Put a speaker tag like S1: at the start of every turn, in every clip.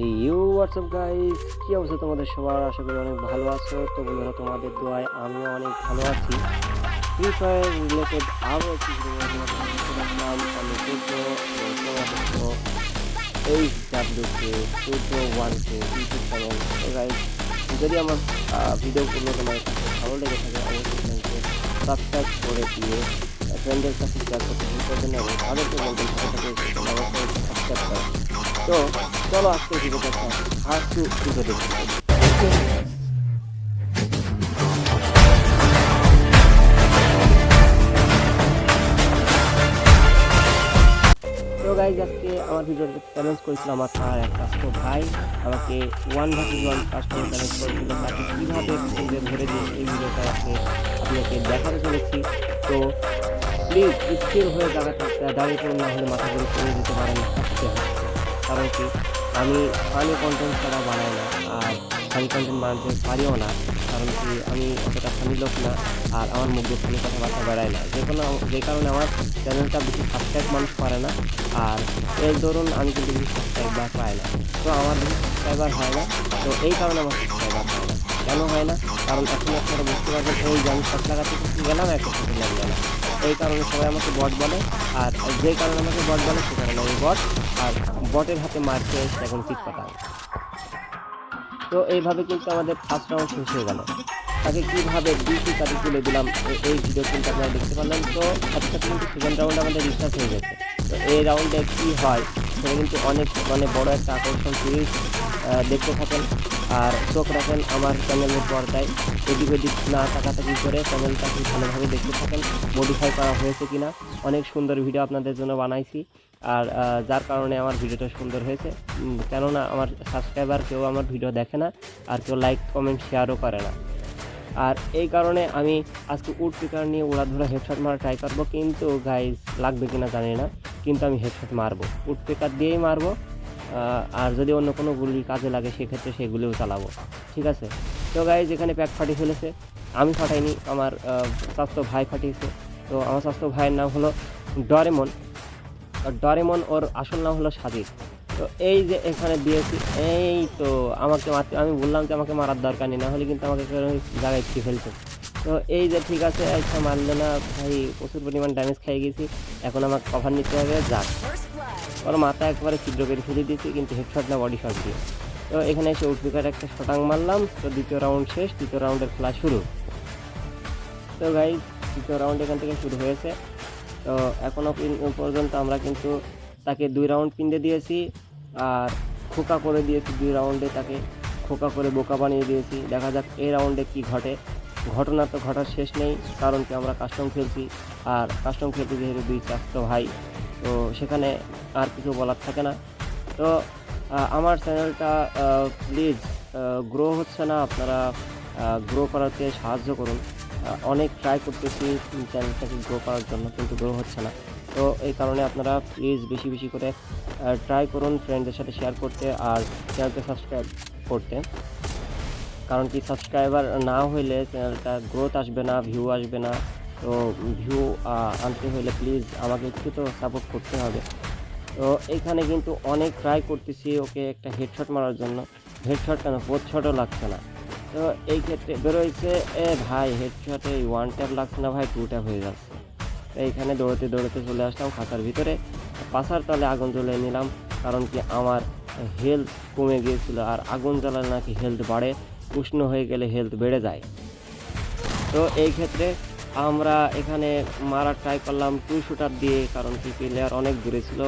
S1: এই you WhatsApp guys কি অবস্থা তোমাদের সবার? আশা করি অনেক ভালো আছো। তো বন্ধুরা, তোমাদের দোয়ায় আমিও অনেক ভালো আছি। ফ্রি ফায়ার রিলেটেড আরও একটি ভিডিও তোমাদের সাথে চলে আসলাম আমি সূর্য তোমাদের তো H W K one K YouTube channel guys যদি আমার ভিডিওগুলো তোমার ভালো লেগে থাকে, অবশ্যই সাবস্ক্রাইব করে দিয়ে ফ্রেন্ডের কাছে শেয়ার করতে এবং তাদেরকে বলবেন সাবস্ক্রাইব করে। তো, চলো আজকে ভিডিওটা ফার্স্ট টু ভিডিও দেখতে গাইজ আজকে আমার ভিডিওতে চ্যালেঞ্জ করেছিল আমার তার এক কাস্ট ভাই। আমাকে one versus one customer challenge করেছিল। তাকে কীভাবে ধরে দিয়ে এই ভিডিওটা আজকে আপনাকে দেখাতে চলেছি। তো প্লিজ স্থির হয়ে থাকতে দাঁড়িয়ে পড়ুন, না হলে মাথা করে পড়ে দিতে পারেন। কারণ কি আমি ফানি কন্টেন্ট ছাড়া বানাই না, আর ফানি কন্টেন্ট বানাতে পারিও না, কারণ কি আমি অতটা ফানি লোক না, আর আমার মুখ দিয়ে ফানি কথাবার্তা বেড়ায় না। যে কোনো, যে কারণে আমার চ্যানেলটা বেশি সাবস্ক্রাইব মানুষ করে না, আর এর ধরুন আমি কিন্তু বেশি সাবস্ক্রাইবার পাই না। তো আমার বেশি সাবস্ক্রাইবার হয় না, তো এই কারণে আমার সাবস্ক্রাইবার হয় না। কেন হয় না? কারণ এখন আপনারা বুঝতে পারবেন এই যে আমি সব লাগাতে গেলাম, একটা কিছু লাগবে না। এই কারণে সবাই আমাকে বট বলে, আর যে কারণে আমাকে বট বলে, সে কারণে আমি বট আর বটের হাতে মার খেয়ে এখন ঠিক কথা তো এইভাবে কিন্তু আমাদের ফার্স্ট রাউন্ড শেষ হয়ে গেল। তাকে কীভাবে ডিসি কাজে তুলে দিলাম এই ভিডিও কিন্তু আপনারা দেখতে পারলেন। তো সাথে সাথে কিন্তু সেকেন্ড রাউন্ড আমাদের রিসার্চ হয়ে গেছে। তো এই রাউন্ডে কী হয়, সেটা কিন্তু অনেক মানে বড় একটা আকর্ষণ। সিরিজ দেখতে থাকেন। আর চোখ রাখেন আমার চ্যানেলের পর্দায়। এদিক ওদিক না তাকাতাকি করে চ্যানেলটাকে ভালোভাবে দেখতে থাকেন মডিফাই করা হয়েছে কি না অনেক সুন্দর ভিডিও আপনাদের জন্য বানাইছি। আর যার কারণে আমার ভিডিওটা সুন্দর হয়েছে। কেননা আমার সাবস্ক্রাইবার কেউ আমার ভিডিও দেখে না, আর কেউ লাইক কমেন্ট শেয়ারও করে না। আর এই কারণে আমি আজকে উড পিকার নিয়ে উড়াধুরা হেডশট মারা ট্রাই করব, কিন্তু গাইজ লাগবে কিনা জানি না, কিন্তু আমি হেডশট মারবো। উড পিকার দিয়েই মারবো। আর যদি অন্য কোনো গুলি কাজে লাগে, সেক্ষেত্রে সেগুলিও চালাবো। ঠিক আছে? তো গাইজ এখানে প্যাক ফাটিয়ে ফেলেছে। আমি ফাটাইনি, আমার স্বাস্থ্য ভাই ফাটিয়েছে। তো আমার স্বাস্থ্য ভাইয়ের নাম হলো ডরেমন। ডরেমন ওর আসল নাম হলো সাজিদ। তো এই যে এখানে দিয়েছি, এই তো আমাকে মারতে, আমি বললাম যে আমাকে মারার দরকার নেই, না হলে কিন্তু আমাকে জায়গায় ফিরে ফেলতো। তো এই যে ঠিক আছে আচ্ছা মারলে না, ভাই প্রচুর পরিমাণ ড্যামেজ খেয়ে গেছি। এখন আমাকে কভার নিতে হবে, যাক। ওর মাথা একবারে ছিদ্র করে ফেলে দিয়েছি, কিন্তু হেডশট না বডি শট দিয়ে। তো এখানে এসে উঠবিকার একটা শটাং মারলাম, তো দ্বিতীয় রাউন্ড শেষ তৃতীয় রাউন্ডের খেলা শুরু। তো গাইজ তৃতীয় রাউন্ড এখান থেকে শুরু হয়েছে। তো এখনও পর্যন্ত আমরা কিন্তু তাকে দুই রাউন্ড পিন্দে দিয়েছি, আর খোকা করে দিয়েছি দুই রাউন্ডে তাকে। খোকা করে বোকা বানিয়ে দিয়েছি। দেখা যাক এই রাউন্ডে কি ঘটে। ঘটনা তো ঘটার শেষ নেই, কারণ কি আমরা কাস্টম খেলছি, আর কাস্টম খেলতে যেহেতু দুই চারটো ভাই। তো সেখানে আর কিছু বলার থাকে না। তো আমার চ্যানেলটা প্লিজ গ্রো হচ্ছে না, আপনারা গ্রো করাতে সাহায্য করুন। অনেক ট্রাই করতেছি চ্যানেলটাকে গ্রো করার জন্য, কিন্তু গ্রো হচ্ছে না। তো এই কারণে আপনারা প্লিজ বেশি বেশি করে ট্রাই করুন ফ্রেন্ডদের সাথে শেয়ার করতে আর চ্যানেলকে সাবস্ক্রাইব করতে। কারণ কি সাবস্ক্রাইবার না হইলে চ্যানেলটা গ্রোথ আসবে না ভিউ আসবে না। তো ভিউ আনতে হলে প্লিজ আমাকে একটু তো সাপোর্ট করতে হবে। তো এখানে কিন্তু অনেক ট্রাই করতেছি ওকে একটা হেডশট মারার জন্য। হেডশট কেন? শটও লাগছে না। তো এই ক্ষেত্রে বেরোইছে, এ ভাই হেডশটে ওয়ান ট্যাপ লাগছে না ভাই টু ট্যাপ হয়ে যাচ্ছে। তো এইখানে দৌড়তে দৌড়তে চলে আসলাম খাতার ভিতরে। পাশার তলে আগুন জ্বলে নিলাম, কারণ কি আমার হেলথ কমে গিয়েছিল আর আগুন জ্বালালে নাকি হেলথ বাড়ে, উষ্ণ হয়ে গেলে হেলথ বেড়ে যায়। তো এই ক্ষেত্রে আমরা এখানে মারার ট্রাই করলাম টু শুটার দিয়ে কারণ কি প্লেয়ার অনেক দূরে ছিল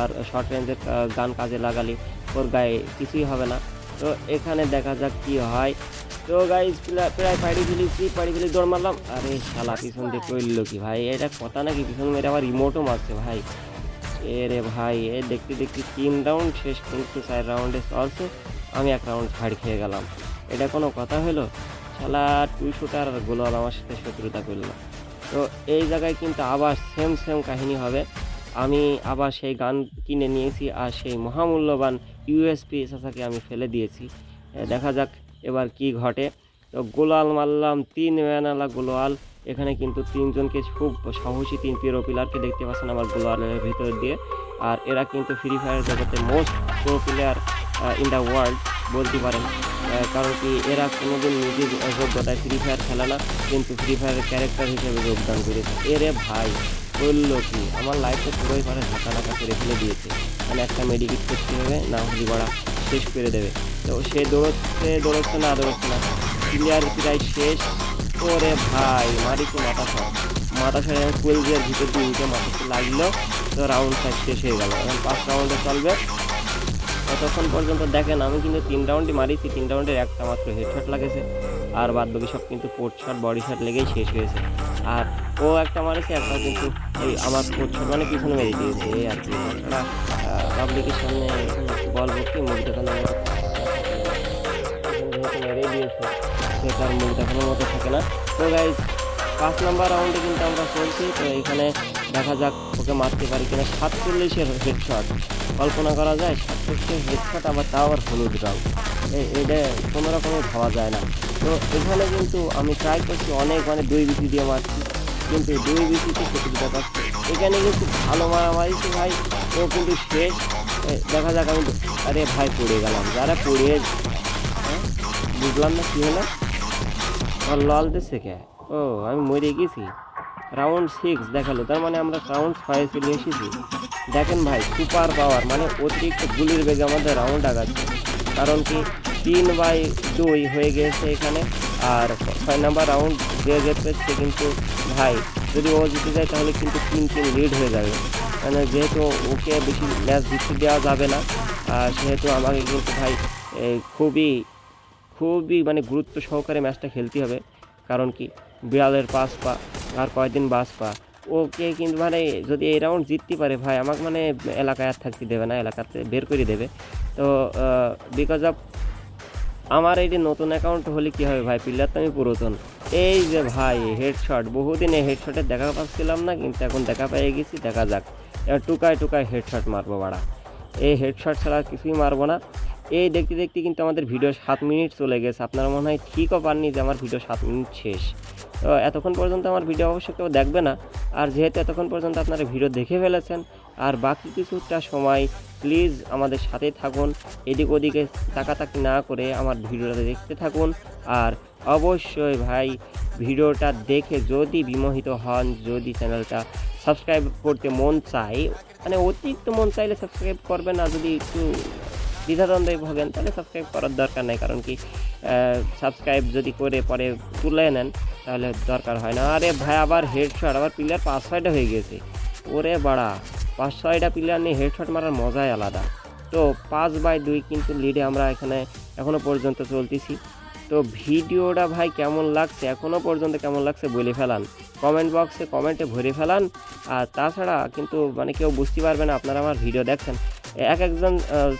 S1: আর শর্ট রেঞ্জের গান কাজে লাগালি ওর গায়ে কিছুই হবে না। তো এখানে দেখা যাক কি হয়। তো গাইজ প্রায় পাড়ি ফেলেছি পাড়ি ফেলে দৌড় মারলাম। আরে শালা পিছন দিয়ে করল কি ভাই? এটা কথা নাকি? পিছন মেরে আবার রিমোটও মারছে ভাই। এ রে ভাই এ দেখতে দেখতে তিন রাউন্ড শেষ কিন্তু চার রাউন্ডে চলছে। আমি এক রাউন্ড ছাড় খেয়ে গেলাম। এটা কোনো কথা হলো? শালা টু শুটার আর গোলাল আমার সাথে শত্রুতা করল তো এই জায়গায় কিন্তু আবার সেম সেম কাহিনী হবে। আমি আবার সেই গান কিনে নিয়েছি আর সেই মহামূল্যবান ইউএসপি এসএসআকে আমি ফেলে দিয়েছি। দেখা যাক এবার কি ঘটে। তো গোলাল মারলাম, তিন ম্যানালা গোলাল। এখানে কিন্তু তিনজনকে খুব সাহসী তিন পিরো পিলারকে দেখতে পাচ্ছেন আমার গোলালের ভিতর দিয়ে। আর এরা কিন্তু ফ্রি ফায়ার জগতে most pro player in the world বলতে পারেন। কারণ কি এরা কোনোদিন নিজের যোগ্যতায় ফ্রি ফায়ার খেলে না, কিন্তু ফ্রি ফায়ারের ক্যারেক্টার হিসেবে যোগদান করেছে। এরে ভাই বলল কি? আমার লাইফটা পুরোই পারে ঢাকা ঢাকা করে ফেলে দিয়েছে। মানে একটা মেডিকেট করতে হবে, না হলি গড়া শেষ করে দেবে। তো সে দৌড়চ্ছে দৌড়চ্ছে না দৌড়চ্ছে না। ক্লিয়ার প্রায় শেষ। ওরে ভাই, মারি তো মাথা সব। মাথা সরে আমি কুয়েলজিয়ার ভিতর দিয়ে মাথাতে লাগল, তো রাউন্ড ফাইভ শেষ হয়ে গেল। এখন পাঁচ রাউন্ডে চলবে। ততক্ষণ পর্যন্ত দেখেন, আমি কিন্তু তিন রাউন্ডই মারিছি, তিন রাউন্ডের একটা মাত্র হেডশট লাগেছে। আর বাদ বাকি সব কিন্তু পোর্ট শট বডি শট লেগেই শেষ হয়েছে। আর ও একটা মারেছে একটা কিন্তু এই আমার পোর্ট শট মানে পিছনে মেরে দিয়েছে। এই আর কি, তাছাড়া পাবলিকের সামনে বলব কি মুখ দেখানো মেরেই দিয়েছে, সে তার মুখ দেখানোর মতো থাকে না। তো গাইজ পাঁচ নাম্বার রাউন্ডে কিন্তু আমরা চলছি তো এখানে দেখা যাক ওকে মারতে পারি কিনা। সাতচল্লিশের হেডশট কল্পনা করা যায় সাতচল্লিশের হেডশট আবার তাও আবার হলুদ রং এটা কোনো রকমে ভাবা যায় না। তো এখানে কিন্তু আমি ট্রাই করছি অনেক মানে দুই বিসি দিয়ে মারছি। কিন্তু দুই বিসিতে প্রতিযোগিতা পাচ্ছে এখানে কিন্তু ভালো মারামারিছে ভাই ও কিন্তু শেষ। দেখা যাক আমি আরে ভাই পড়ে গেলাম। যারা পড়ে হ্যাঁ? বুঝলাম না কী হলো? লল দিচ্ছে কে? ও, আমি মরে গেছি। রাউন্ড সিক্স দেখাল, তার মানে আমরা রাউন্ড ছয়ে চলে এসেছি। দেখেন ভাই সুপার পাওয়ার মানে অতিরিক্ত গুলির বেগে আমাদের রাউন্ড আগাচ্ছে। কারণ কি, তিন বাই দুই হয়ে গেছে এখানে, আর ছয় নাম্বার রাউন্ড যে যেতে কিন্তু ভাই, যদি ও জিতে যায় তাহলে কিন্তু তিন তিন লিড হয়ে যাবে। মানে যেহেতু ওকে বেশি ম্যাচ জিততে দেওয়া যাবে না, আর সেহেতু আমাকে কিন্তু ভাই খুবই খুবই মানে গুরুত্ব সহকারে ম্যাচটা খেলতে হবে। কারণ কি? বিড়ালের পাস পা, আর কয়দিন বাস পা। ওকে কিন্তু মানে যদি এই রাউন্ড জিততে পারে ভাই, আমাকে মানে এলাকায় আর থাকতে দেবে না, এলাকাতে বের করে দেবে। তো বিকজ অফ আমার এই যে নতুন অ্যাকাউন্ট হলে কী হবে ভাই? প্লেয়ার তো আমি পুরাতন। এই যে ভাই হেডশট বহুদিন হেডশটের দেখা পাচ্ছিলাম না, কিন্তু এখন দেখা পেয়ে গেছি, দেখা যাক। এবার টুকায় টুকায় হেডশট মারবো বাড়া। এই হেডশট ছাড়া কিছুই মারবো না। এই দেখতে দেখতে কিন্তু আমাদের ভিডিও সাত মিনিট চলে গেছে। আপনারা মনে হয় ঠিকও পাননি যে আমার ভিডিও সাত মিনিট শেষ। তো এতক্ষণ পর্যন্ত আমার ভিডিও অবশ্য কেউ দেখবে না। আর যেহেতু এতক্ষণ পর্যন্ত আপনারা ভিডিও দেখে ফেলেছেন, আর বাকি কিছুটা সময় প্লিজ আমাদের সাথে থাকুন। এদিক ওদিকে তাকাতাকি না করে আমার ভিডিওটা দেখতে থাকুন। আর অবশ্যই ভাই ভিডিওটা দেখে যদি বিমোহিত হন, যদি চ্যানেলটা সাবস্ক্রাইব করতে মন চায় মানে অতিরিক্ত মন চাইলে সাবস্ক্রাইব করবেন না, যদি একটু দ্বিধাদ্বন্দ্বে ভোগেন, তাহলে সাবস্ক্রাইব করার দরকার নেই। কারণ কি সাবস্ক্রাইব যদি করে পরে তুলে নেন, তাহলে দরকার হয় না। আরে ভাই, আবার হেডশট আবার প্লেয়ার পাঁচ ছয়টা হয়ে গেছে ওরে বাড়া পাঁচ ছয়টা প্লেয়ার নিয়ে হেডশট মারার মজাই আলাদা। তো পাঁচ বাই দুই কিন্তু লিডে আমরা এখানে এখনও পর্যন্ত চলতেছি। তো ভিডিওটা ভাই কেমন লাগছে? এখনও পর্যন্ত কেমন লাগছে বলে ফেলান। কমেন্ট বক্সে কমেন্টে ভরে ফেলান। আর তাছাড়া কিন্তু মানে কেউ বুঝতে পারবে না, আপনারা আমার ভিডিও দেখছেন। এক একজন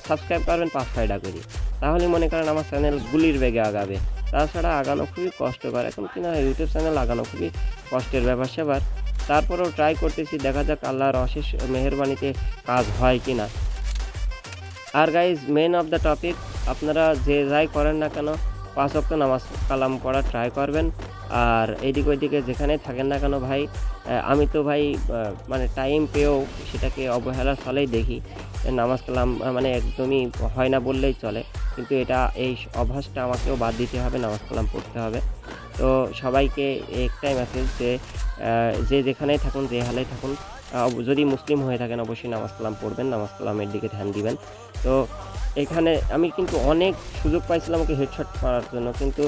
S1: সাবস্ক্রাইব করবেন, পাঁচ ছয়টা করে। তাহলে মনে করেন আমার চ্যানেল গুলির বেগে আগাবে। তাছাড়া আগানো খুবই কষ্টকর। এখন কিনা ইউটিউব চ্যানেল আগানো খুবই কষ্টের ব্যাপার সেবার। তারপরেও ট্রাই করতেছি, দেখা যাক আল্লাহর অশেষ মেহরবানিতে কাজ হয় কি না আর guys main of the topic আপনারা যে যাই করেন না কেন, পাঁচ অক্ট নামাজ কালাম পড়া ট্রাই করবেন। আর এদিক ওইদিকে যেখানে থাকেন না কেন ভাই আমি তো ভাই মানে টাইম পেয়েও সেটাকে অবহেলার ফলেই দেখি। নামাজ কালাম মানে একদমই হয় না বললেই চলে। কিন্তু এটা, এই অভ্যাসটা আমাকেও বাদ দিতে হবে, নামাজ কালাম পড়তে হবে। তো সবাইকে একটাই মেসেজ যে যে যেখানেই থাকুন, যে হালেই থাকুন যদি মুসলিম হয়ে থাকেন, অবশ্যই নামাজ কালাম পড়বেন, নামাজ কালামের দিকে ধ্যান দিবেন। তো এখানে আমি কিন্তু অনেক সুযোগ পাইছিলাম ওকে হেডশট মারার জন্য, কিন্তু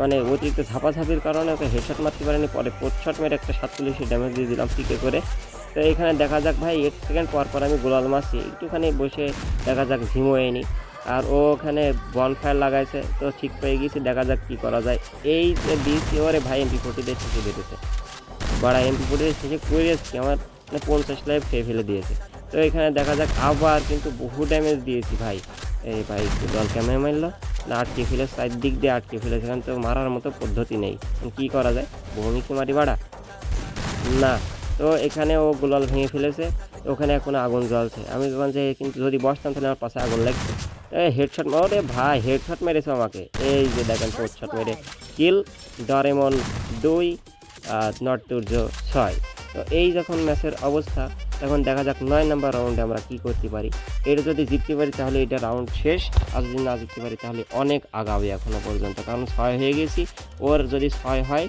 S1: মানে অতিরিক্ত ঝাপাঝাপির কারণে ওকে হেডশট মারতে পারিনি, পরে পোস্টশট মেরে একটা সাতচল্লিশে ড্যামেজ দিয়ে দিলাম পিকে করে। তো এখানে দেখা যাক ভাই, এক সেকেন্ড পর পর আমি গোলাল মারছি, একটুখানি বসে দেখা যাক ঝিমোয়নি আর ও ওখানে বনফায়ার লাগাইছে, তো ঠিক পেয়ে গেছি, দেখা যাক কী করা যায়। এই যে দিয়েছি ওরে ভাই এমপি ফোর্টি দিয়ে শেষে বেরোছে বাড়া এমপি ফোর্টি দিয়ে শেষে করে এসছি? আমার মানে পঞ্চাশ লাইফ খেয়ে ফেলে দিয়েছে। তো এখানে দেখা যাক, আবার কিন্তু বহু ড্যামেজ দিয়েছি ভাই। এই ভাই দল কেমন মারলো? না, আটকে ফেলে সাইড দিক দিয়ে আটকে ফেলে সেখানে তো মারার মতো পদ্ধতি নেই। কি করা যায়? ভূমিকে মারি বাড়া? না, তো এখানে ও গোলাল ভেঙে ফেলেছে, ওখানে এখন আগুন জ্বলছে। আমি যখন যে, কিন্তু যদি বসতাম, তাহলে আমার পাশে আগুন লাগছে হেডশট ওরে ভাই হেডশট মেরেছে আমাকে। এই যে দেখেন শট মেরে। কিল ডরেমন দুই নট ছয়। তো এই যখন ম্যাচের অবস্থা তখন দেখা যাক নয় নাম্বার রাউন্ডে আমরা কি করতে পারি। এটা যদি জিততে পারি তাহলে এটা রাউন্ড শেষ। আর যদি না জিততে পারি তাহলে অনেক আগাবে এখনও পর্যন্ত। কারণ ছয় হয়ে গেছি। ওর যদি ছয় হয়,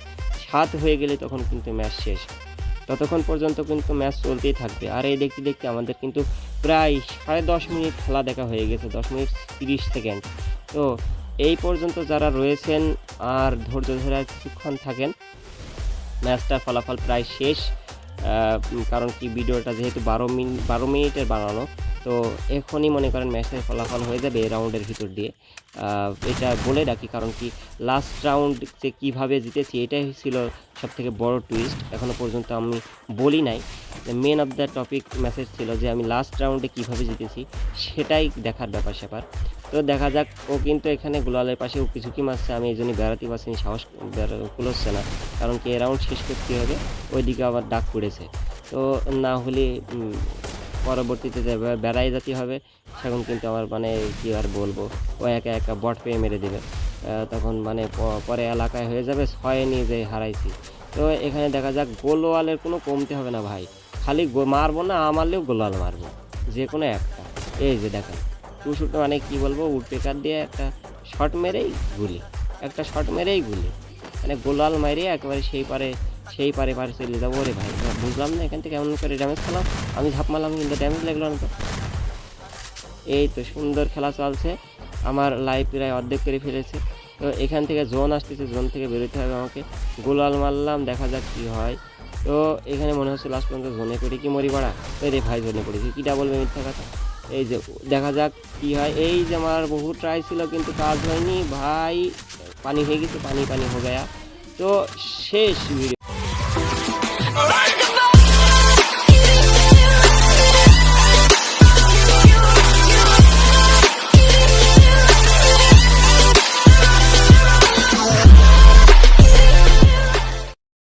S1: সাত হয়ে গেলে তখন কিন্তু ম্যাচ শেষ। ততক্ষণ পর্যন্ত কিন্তু ম্যাচ চলতেই থাকবে। আর এই দেখতে দেখতে আমাদের কিন্তু প্রায় সাড়ে দশ মিনিট খেলা দেখা হয়ে গেছে। দশ মিনিট তিরিশ সেকেন্ড। তো এই পর্যন্ত যারা রয়েছেন আর ধৈর্য ধরে কিছুক্ষণ থাকেন ম্যাচটার ফলাফল প্রায় শেষ। কারণ কি ভিডিওটা যেহেতু বারো মিনিট বারো মিনিটের বানানো তো এখনই মনে করেন ম্যাচের ফলাফল হয়ে যাবে রাউন্ডের ভিতর দিয়ে। এটা বলে রাখি, কারণ কি লাস্ট রাউন্ড যে কীভাবে জিতেছি এটাই ছিল সব থেকে বড় টুইস্ট এখনও পর্যন্ত আমি বলি নাই main of the topic message ছিল যে আমি লাস্ট রাউন্ডে কীভাবে জিতেছি, সেটাই দেখার ব্যাপার স্যাপার। তো দেখা যাক, ও কিন্তু এখানে গোলালের পাশে ও কিছু কি মারছে, আমি এই জন্য বেড়াতে পারছিনি সাহস কুলোচ্ছে না, কারণ কি রাউন্ড শেষ করতে হবে, ওইদিকে আবার ডাক পড়েছে। তো না হলে পরবর্তীতে যে বেড়াই যেতে হবে, সেখন কিন্তু আমার মানে কি আর বলব, ও একা একা বট পেয়ে মেরে দেবে। তখন মানে পরে এলাকায় হয়ে যাবে, ছয় নিয়ে যে হারাইছি। তো এখানে দেখা যাক, গোলওয়ালের কোনো কমতে হবে না ভাই। খালি মারবো না আমারলেও গোলওয়াল মারবো। যে কোনো একটা। এই যে দেখেন টু শুট মানে কি বলব উডপেকার দিয়ে একটা শট মেরেই গুলি। একটা শট মেরেই গুলি। মানে গোলাল মারিয়ে একেবারে সেই পারে সেই পারে পারে চলে যাব ওরে ভাই। বুঝলাম না এখান থেকে এমন করে ড্যামেজ খেলাম। আমি ঝাপ মারলাম কিন্তু ড্যামেজ লাগল না তো। এই তো সুন্দর খেলা চলছে। আমার লাইফ প্রায় অর্ধেক করে ফেলেছে। তো এখান থেকে জোন আসতেছে জোন থেকে বেরোতে হবে আমাকে। গোলাল মারলাম, দেখা যাক কি হয়। তো এখানে মনে হচ্ছে লাস্ট পর্যন্ত জোনে পড়ি কি মরি বাড়া ওই রে ভাই জোনে পড়েছি কীটা বলবে মিথ্যা কথা? এই যে, দেখা যাক কি হয়। এই যে আমার বহু ট্রাই ছিল কিন্তু কাজ হয়নি। ভাই, পানি হয়ে গেছে, পানি পানি, হয়ে গেয়া তো শেষ ভিডিও